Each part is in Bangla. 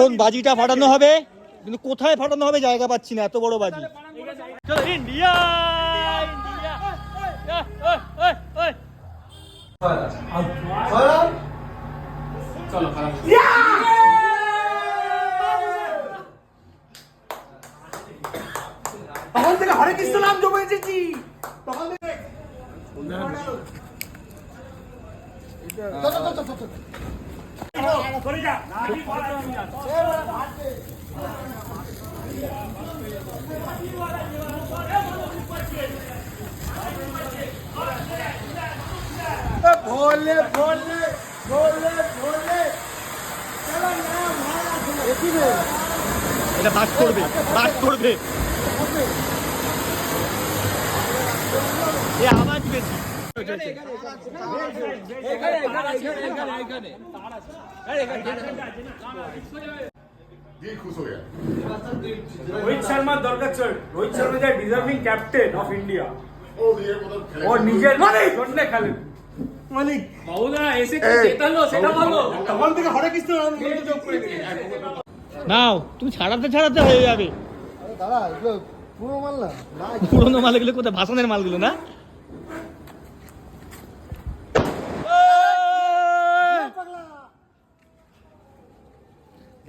কোন বাজিটা ফাটানো হবে? কিন্তু কোথায় ফাটানো হবে জায়গা পাচ্ছি না, এত বড় বাজি। ইন্ডিয়া ভোলে ভোলে ভোলে ভোলে। এটা বাদ করবে বাদ করবে এ আওয়াজ বেশি। রোহিত শর্মার দরকার ছিল। রোহিত শর্মা যায় ডিজার্ভিং ক্যাপ্টেন অফ ইন্ডিয়া ও নিজের জন্য খেলেন মালিক বাবুদা এসে জেতালো সেটা তখন থেকে নাও তুমি ছাড়াতে ছাড়াতে হয়ে যাবে। দাদা এগুলো মাল না পুরোনো মাল এগুলো কোথায়? ভাষণের মালগুলো না?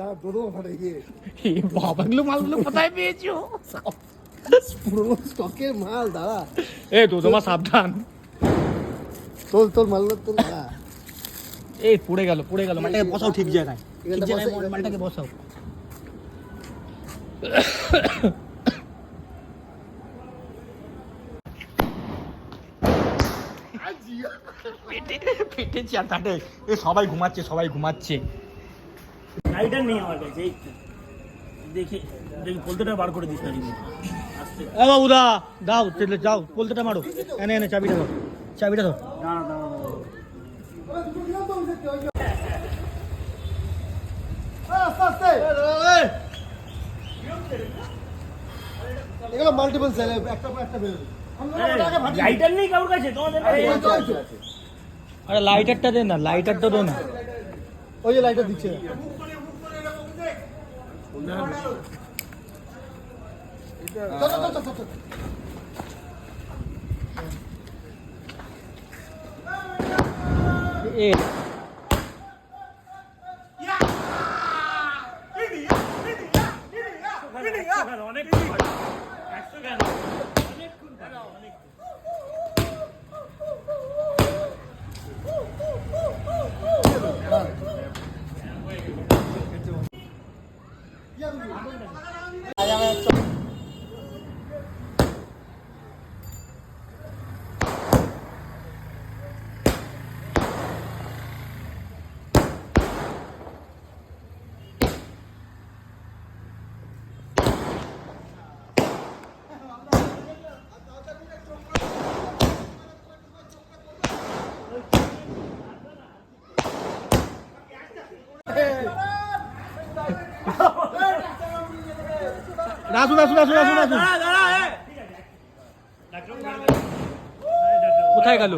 দাদা প্রথম ফাটে গিয়ে? বাবাগুলো মালগুলো কোথায় পেয়েছ? পুরোনো স্টকের মাল দাদা এ তো তোমার সাবধান। তোল তোল মালগুলো তোল দাদা এই পড়ে গেল পড়ে গেল মালটাকে বসাও ঠিক জায়গায়। ঠিক জায়গায় মালটাকে বসাও। পেটে পেটে চাটাটে এ সবাই ঘুমাচ্ছে সবাই ঘুমাচ্ছে। লাইটার নেই আমার কাছে দেখি দেখি পোলতেটা বার করে দিস না এ বাবুদা দাও তেলে যাও পোলতেটা মারো। এনে এনে চাবিটা দাও চাবিটা না না এগুলো মাল্টিপল সেল একটা পর একটা বেরোবে। লাইটার নেই কারোর কাছে? তোমাদের আরে লাইটারটা দে না লাইটারটা দো না। ওই যে লাইটার দিচ্ছে। চল, চল, চল, চল, চল। এ অনেক একশো কেন অনেকক্ষণ খেলা, অনেক Oh, রাজু রাজু রাজু দাঁড়া দাঁড়া এ। কোথায় গেল?